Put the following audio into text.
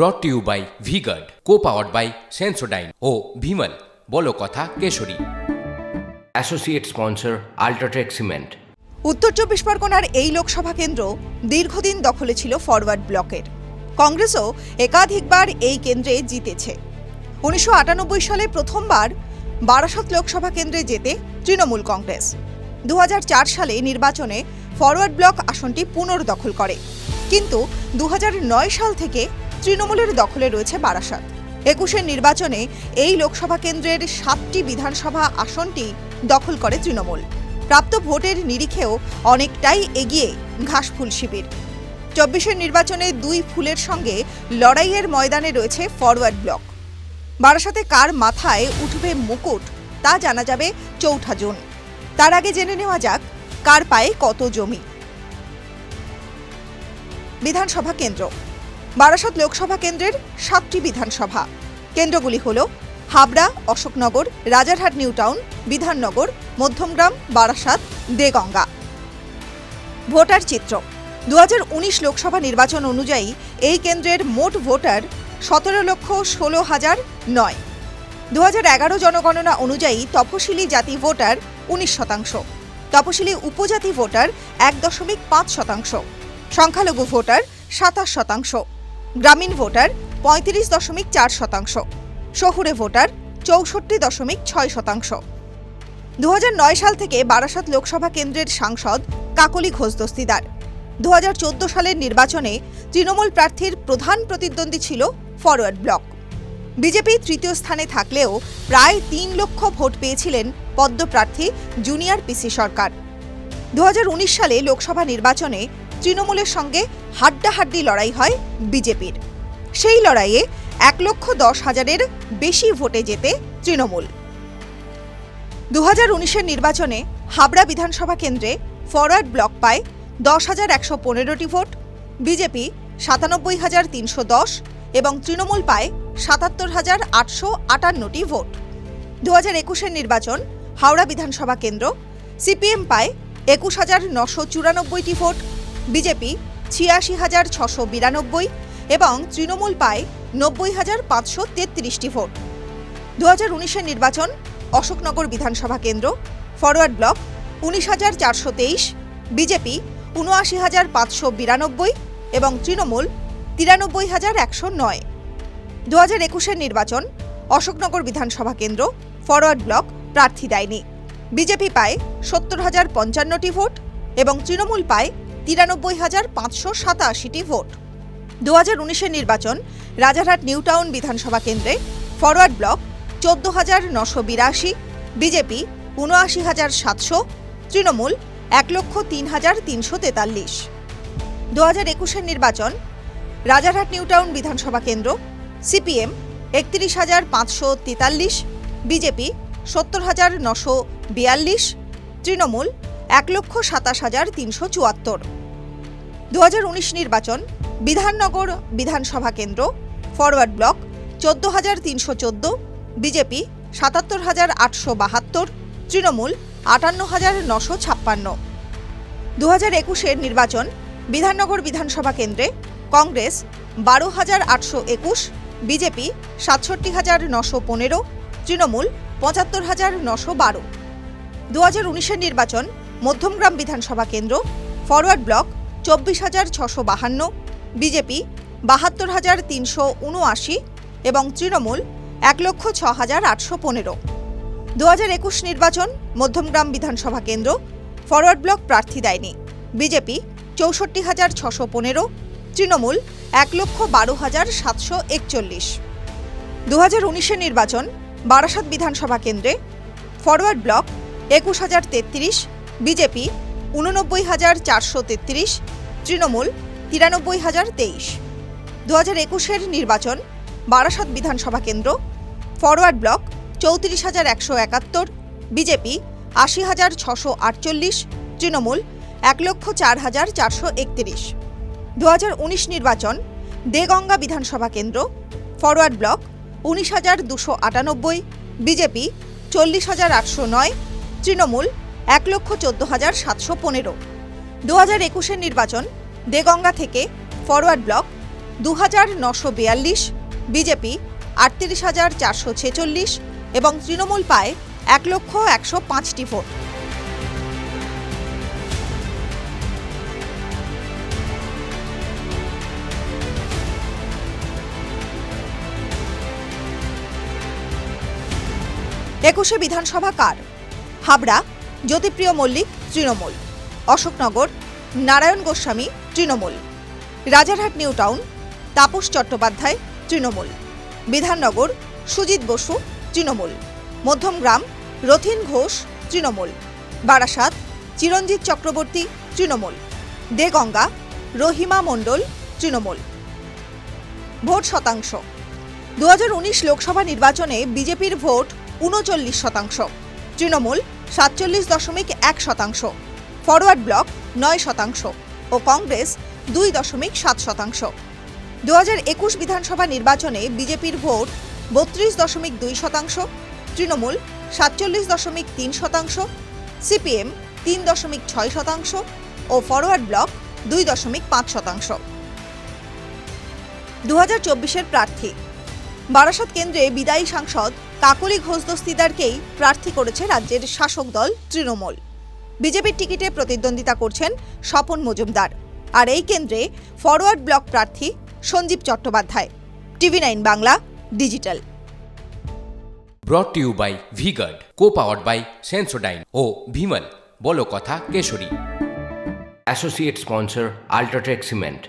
Brought to you by V-Guard co powered by Sensodyne ও ভিমল বলো কথা কেশরী। অ্যাসোসিয়েট স্পন্সর আল্ট্রাটেক সিমেন্ট উত্তর চব্বিশ পরগনার এই লোকসভা কেন্দ্র দীর্ঘদিন দখলে ছিল ফরওয়ার্ড ব্লকের কংগ্রেসও একাধিকবার এই কেন্দ্রে জিতেছে। উনিশশো আটানব্বই সালে প্রথমবার বারাসত লোকসভা কেন্দ্রে জেতে তৃণমূল কংগ্রেস। দু হাজার চার সালে নির্বাচনে ফরওয়ার্ড ব্লক আসনটি পুনর্দখল করে। কিন্তু দু হাজার নয় সাল থেকে তৃণমূলের দখলে রয়েছে বারাসাত। একুশের নির্বাচনে এই লোকসভা কেন্দ্রের সাতটি বিধানসভা আসনটি দখল করে তৃণমূল। প্রাপ্ত ভোটের নিরিখেও অনেকটাই এগিয়ে ঘাসফুল শিবির। চব্বিশের নির্বাচনে দুই ফুলের সঙ্গে লড়াইয়ের ময়দানে রয়েছে ফরওয়ার্ড ব্লক। বারাসাতে কার মাথায় উঠবে মুকুট, তা জানা যাবে চৌঠা জুন। তার আগে জেনে নেওয়া যাক, কার পায়ে কত জমি। বিধানসভা কেন্দ্র বারাসাত লোকসভা কেন্দ্রের সাতটি বিধানসভা। কেন্দ্রগুলি হল Habra, Ashoknagar, Rajarhat new town Bidhannagar, Madhyamgram, Barasat, Deganga. Voter চিত্র। দু হাজার উনিশ লোকসভা নির্বাচন অনুযায়ী এই কেন্দ্রের মোট ভোটার সতেরো লক্ষ ষোলো হাজার নয়। দু জনগণনা অনুযায়ী তপশিলি জাতি ভোটার উনিশ শতাংশ। তপশিলি উপজাতি ভোটার এক দশমিক পাঁচ শতাংশ। সংখ্যালঘু ভোটার সাতাশ শতাংশ। গ্রামীণ ভোটার পঁয়ত্রিশ দশমিক চার শতাংশ, শহুরে ভোটার চৌষট্টি দশমিক ছয় শতাংশ। দু হাজার নয় সাল থেকে বারাসাত লোকসভা কেন্দ্রের সাংসদ কাকলি ঘোষ দস্তিদার। দু হাজার চোদ্দ সালের নির্বাচনে তৃণমূল প্রার্থীর প্রধান প্রতিদ্বন্দ্বী ছিল ফরওয়ার্ড ব্লক। বিজেপি তৃতীয় স্থানে থাকলেও প্রায় তিন লক্ষ ভোট পেয়েছিলেন পদ্মপ্রার্থী জুনিয়র পিসি সরকার। দু হাজার উনিশ সালে লোকসভা নির্বাচনে তৃণমূলের সঙ্গে হাড্ডাহাড্ডি লড়াই হয় বিজেপির। সেই লড়াইয়ে এক লক্ষ দশ হাজারের বেশি ভোটে জেতে তৃণমূল। দু হাজার উনিশের নির্বাচনে হাবড়া বিধানসভা কেন্দ্রে ফরওয়ার্ড ব্লক পায় দশ হাজার একশো পনেরোটি ভোট, বিজেপি সাতানব্বই হাজার তিনশো দশ এবং তৃণমূল পায় সাতাত্তর হাজার আটশো আটান্নটি ভোট। দু হাজার একুশের নির্বাচন হাওড়া বিধানসভা কেন্দ্র, সিপিএম পায় একুশ হাজার নশো চুরানব্বইটি ভোট বিজেপি ছিয়াশি হাজার ছশো বিরানব্বই এবং তৃণমূল পায় নব্বই হাজার পাঁচশো তেত্রিশটি ভোট। দু হাজার উনিশের নির্বাচন, অশোকনগর বিধানসভা কেন্দ্র, ফরওয়ার্ড ব্লক, উনিশ হাজার চারশো তেইশ, বিজেপি উনআশি হাজার পাঁচশো বিরানব্বই এবং তৃণমূল তিরানব্বই হাজার একশো নয়। দু হাজার একুশের নির্বাচন, অশোকনগর বিধানসভা কেন্দ্র, ফরওয়ার্ড ব্লক প্রার্থী দেয়নি। বিজেপি পায় সত্তর হাজার পঞ্চান্নটি ভোট এবং তৃণমূল পায় তিরানব্বই হাজার পাঁচশো সাতাশিটি ভোট। দু হাজার উনিশের নির্বাচন রাজারহাট নিউ টাউন বিধানসভা কেন্দ্রে ফরওয়ার্ড ব্লক চোদ্দ হাজার নশো বিরাশি, বিজেপি উনআশি হাজার সাতশো, তৃণমূল এক লক্ষ তিন হাজার তিনশো তেতাল্লিশ। দু হাজার একুশের নির্বাচন রাজারহাট নিউ টাউন বিধানসভা কেন্দ্র সিপিএম একত্রিশ হাজার পাঁচশো তেতাল্লিশ, বিজেপি সত্তর হাজার নশো বিয়াল্লিশ, তৃণমূল এক লক্ষ সাতাশ হাজার তিনশো চুয়াত্তর। দু হাজার উনিশ নির্বাচন, বিধাননগর বিধানসভা কেন্দ্র, ফরওয়ার্ড ব্লক চোদ্দ হাজার তিনশো চোদ্দ, বিজেপি সাতাত্তর হাজার আটশো বাহাত্তর, তৃণমূল আটান্ন হাজার নশো ছাপ্পান্ন। দু হাজার একুশের নির্বাচন, বিধাননগর বিধানসভা কেন্দ্রে কংগ্রেস বারো হাজার আটশো একুশ, বিজেপি সাতষট্টি হাজার নশো পনেরো, তৃণমূল পঁচাত্তর হাজার নশো বারো। দু হাজার উনিশের নির্বাচন, মধ্যমগ্রাম বিধানসভা কেন্দ্র, ফরওয়ার্ড ব্লক চব্বিশ হাজার ছশো বাহান্ন, বিজেপি বাহাত্তর হাজার তিনশো উনআশি এবং তৃণমূল এক লক্ষ ছ হাজার আটশো পনেরো। দু হাজার একুশ নির্বাচন মধ্যমগ্রাম বিধানসভা কেন্দ্র, ফরওয়ার্ড ব্লক প্রার্থী দেয়নি। বিজেপি চৌষট্টি হাজার ছশো পনেরো, তৃণমূল এক লক্ষ বারো হাজার সাতশো একচল্লিশ। দু হাজার উনিশের নির্বাচন বারাসাত বিধানসভা কেন্দ্রে, ফরওয়ার্ড ব্লক একুশ হাজার তেত্রিশ, বিজেপি উননব্বই হাজার চারশো তেত্রিশ তৃণমূল তিরানব্বই হাজার তেইশ। দু হাজার একুশের নির্বাচন, বারাসাত বিধানসভা কেন্দ্র, ফরওয়ার্ড ব্লক চৌত্রিশ হাজার একশো একাত্তর, বিজেপি আশি হাজার ছশো আটচল্লিশ, তৃণমূল এক লক্ষ চার হাজার চারশো একত্রিশ। দু হাজার উনিশ নির্বাচন, দেগঙ্গা বিধানসভা কেন্দ্র, ফরওয়ার্ড ব্লক উনিশ হাজার দুশো আটানব্বই, বিজেপি চল্লিশ হাজার আটশো নয়, তৃণমূল এক লক্ষ চোদ্দ হাজার সাতশো পনেরো। দু হাজার একুশের নির্বাচন, দেগঙ্গা থেকে ফরওয়ার্ড ব্লক, দু হাজার নশো বিয়াল্লিশ, বিজেপি আটত্রিশ হাজার চারশো ছেচল্লিশ এবং তৃণমূল পায় এক লক্ষ একশো পাঁচটি ভোট। একুশে বিধানসভা কার? Habra, Jyotipriyo Mallick, Trinamool. Ashoknagar, Narayan Goswami, Trinamool. Rajarhat new town, Tapas Chattopadhyay, Trinamool. Bidhannagar, Sujit Basu, Trinamool. Madhyamgram Rathin Ghosh, Trinamool. Barasat, Chiranjit Chakraborty, Trinamool. Deganga, Rahima Mondal, Trinamool. Vote শতাংশ। দু হাজার উনিশ লোকসভা নির্বাচনে বিজেপির vote উনচল্লিশ শতাংশ। তৃণমূল সাতচল্লিশ দশমিক এক শতাংশ। ফরওয়ার্ড ব্লক নয় শতাংশ ও কংগ্রেস দুই দশমিক সাত শতাংশ। দু হাজার একুশ বিধানসভা নির্বাচনে বিজেপির ভোট বত্রিশ দশমিক দুই শতাংশ, তৃণমূল সাতচল্লিশ দশমিক তিন শতাংশ, সিপিএম তিন দশমিক ছয় শতাংশ ও ফরওয়ার্ড ব্লক দুই দশমিক পাঁচ শতাংশ। দু হাজার চব্বিশের প্রার্থী। বারাসত কেন্দ্রে বিদায়ী সাংসদ কাকলি ঘোষ দস্তিদারকেই প্রার্থী করেছে রাজ্যের শাসক দল তৃণমূল। বিজেপির টিকিটে প্রতিদ্বন্দ্বিতা করছেন স্বপন মজুমদার। আর এই কেন্দ্রে ফরওয়ার্ড ব্লক প্রার্থী Sanjib Chattopadhyay. TV nine Bangla digital. Brought to you by V-Guard co powered by Sensodyne ও ভিমল বলো কথা Keshari. Associate sponsor UltraTech cement